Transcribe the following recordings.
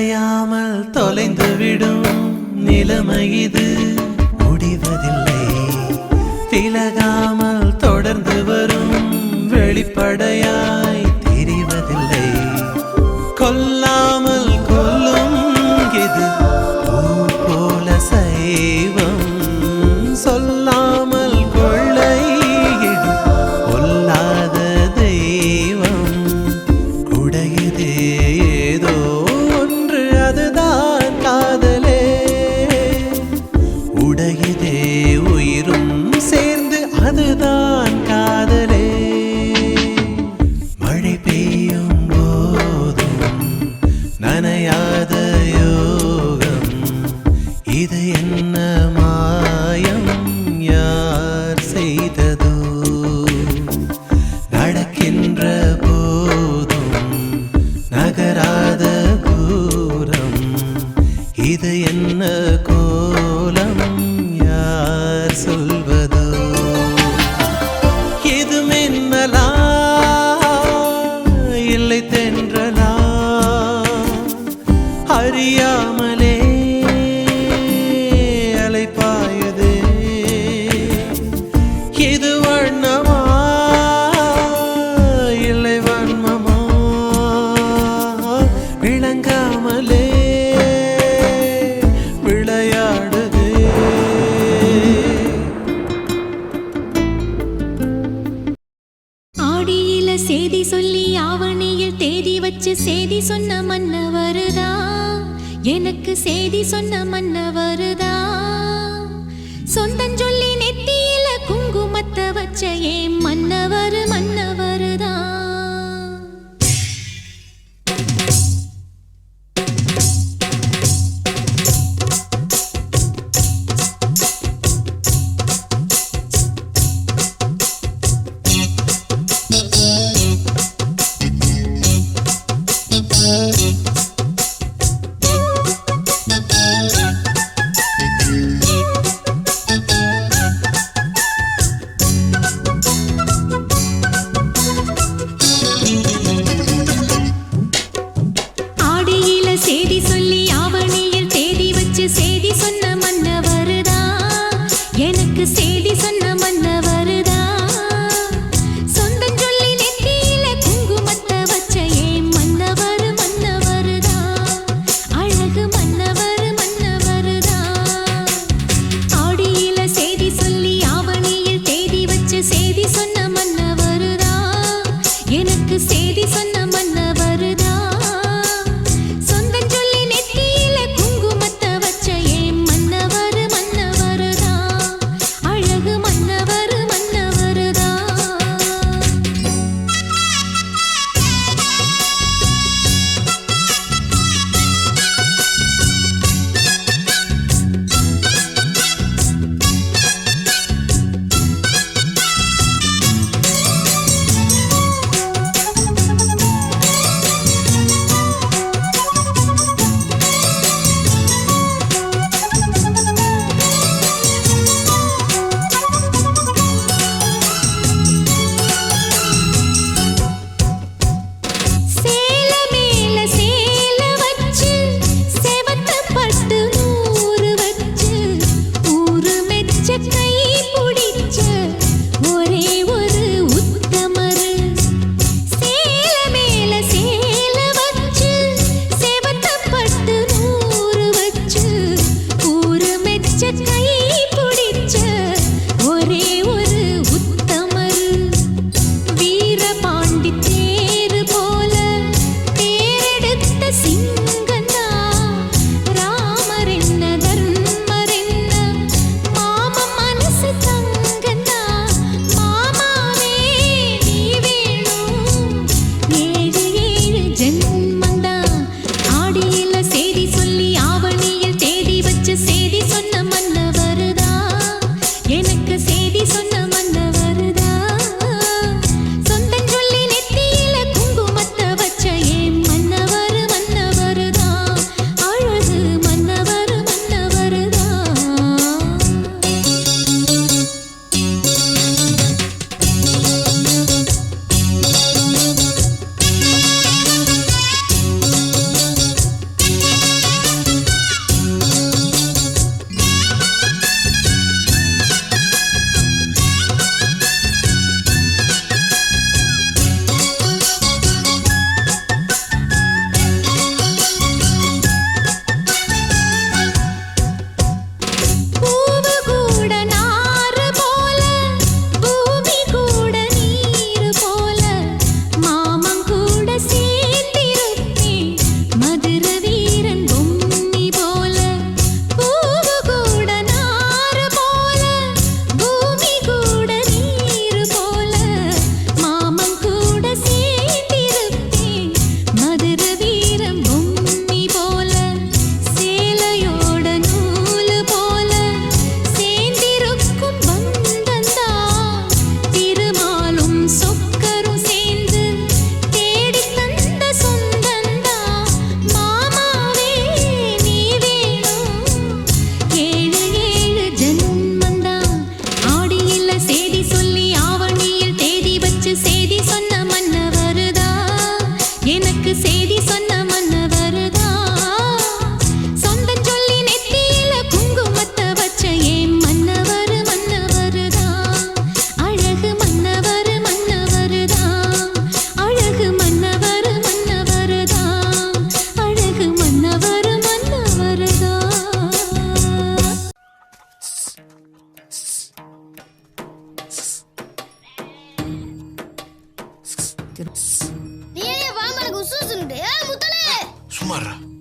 அசையாமல் தொலைந்துவிடும் நிலைமை இது. முடிவதில்லை. விலகாமல் தொடர்ந்து வரும் வெளிப்படையாய் தெரிவதில்லை. கொல்ல செய்தி சொன்ன மன்னவா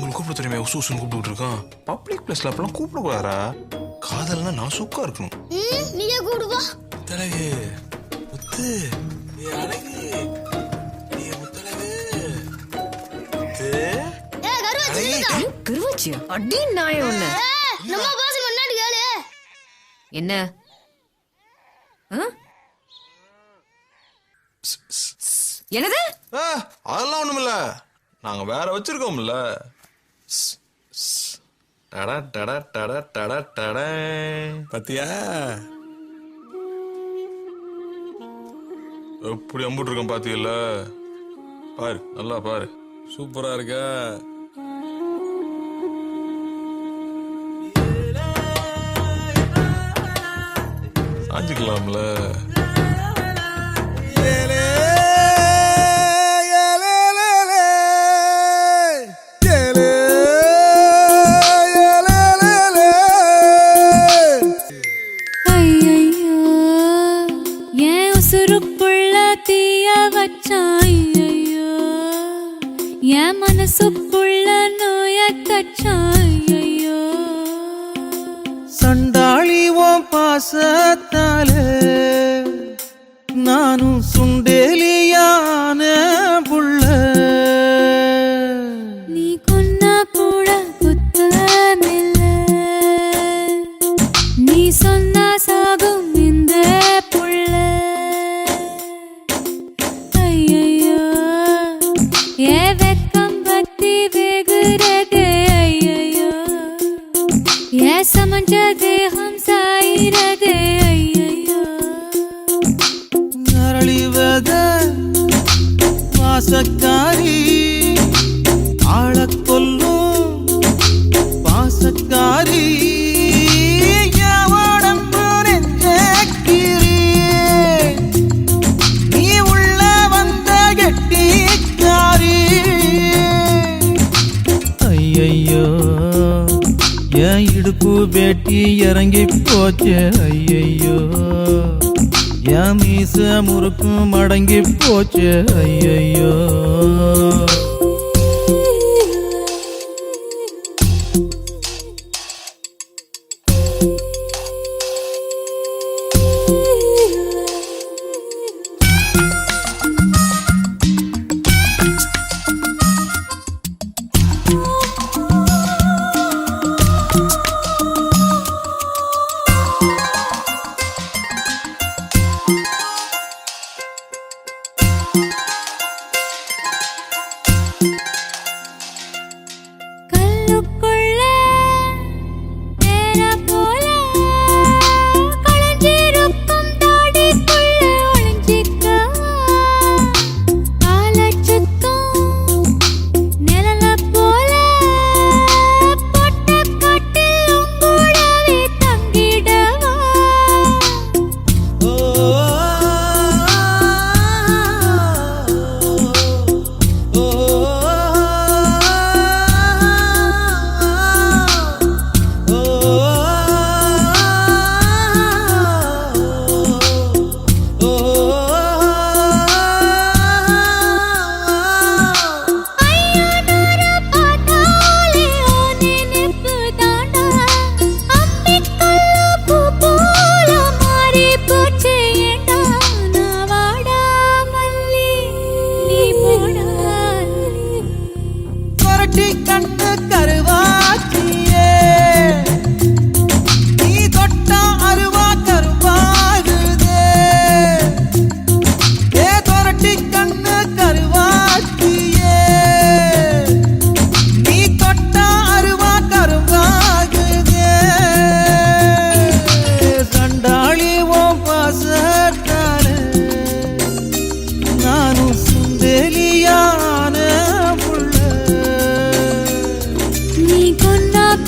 உங்களை கூப்பிட தெரியுமே உசூசுன்னு கூப்பிட்டு இருக்கான். பப்ளிக் பிளேஸ்ல அப்பெல்லாம் கூப்பிடக்கூடாதா காதல்னா நான் சுக்கா இருக்கணும். நீங்க கூப்பிடுவா. முத்தழகு முத்து அழகு கருவாச்சியா? அடி நாயம் ஒண்ணு நம்ம பாஸ் முன்னாடி கேளு. என்ன? என்னது? அதெல்லாம் ஒண்ணுமில்ல. நாங்க வேற வச்சிருக்கோம்ல. டடா டடா டடா டடா டடா. பத்தியா? எப்படி அம்பிட்டு இருக்கேன் பாத்தியல்ல பாரு நல்லா பாரு. சூப்பரா இருக்கா. சாஞ்சிக்கலாம்ல. மனசுக்குள்ள நோய கச்சாயோ சண்டாளி ஓ பாசத்தாலே ஐயையோ என் இடுப்பு வேட்டி இறங்கி போச்சே ஐயையோ. என் மீச முறுக்கும் மடங்கி போச்சே ஐயையோ. চুপ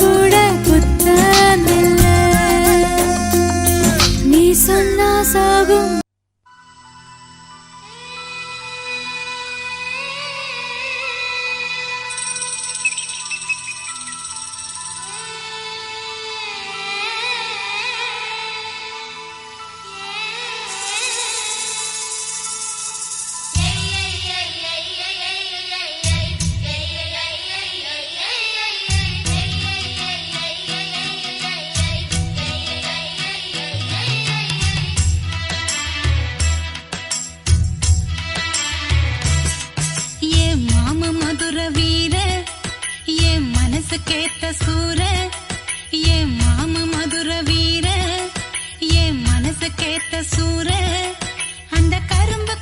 கூட புத்தமில்லை. நீ சொன்னா சாகும் சூர ஏ மாம மதுர வீர ஏ மனசு சூர அந்த கரும்பு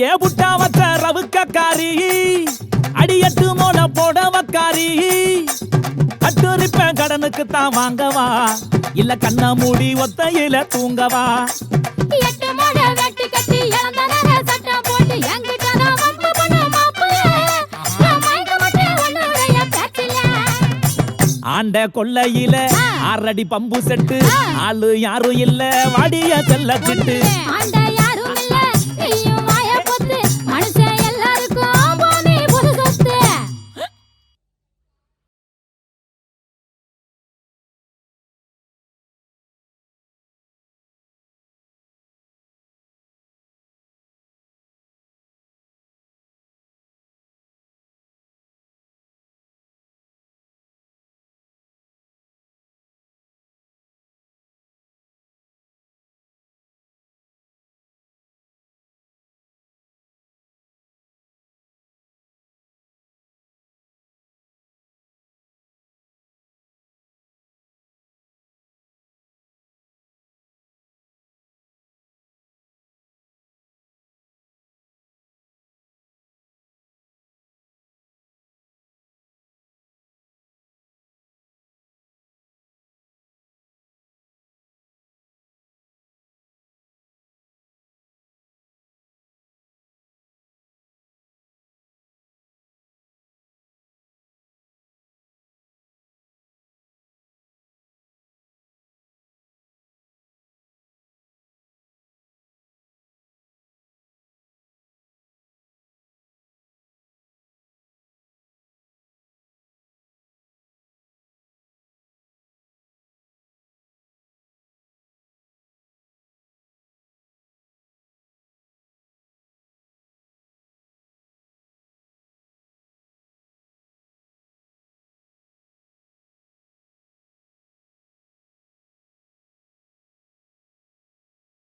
அடியே புட்டா வச்ச ரவுக்கக்காரி அடியட்டு மூல போடவக்காரி. கட்டுரிப்பேன் கடனுக்கு தான் வாங்கவா. இல்ல கண்ண மூடி ஒத்தையில தூங்கவா. ஆண்ட கொள்ளையில ஆறடி பம்பு செட்டு. ஆளு யாரும் இல்ல வாடிய செல்ல திட்டு.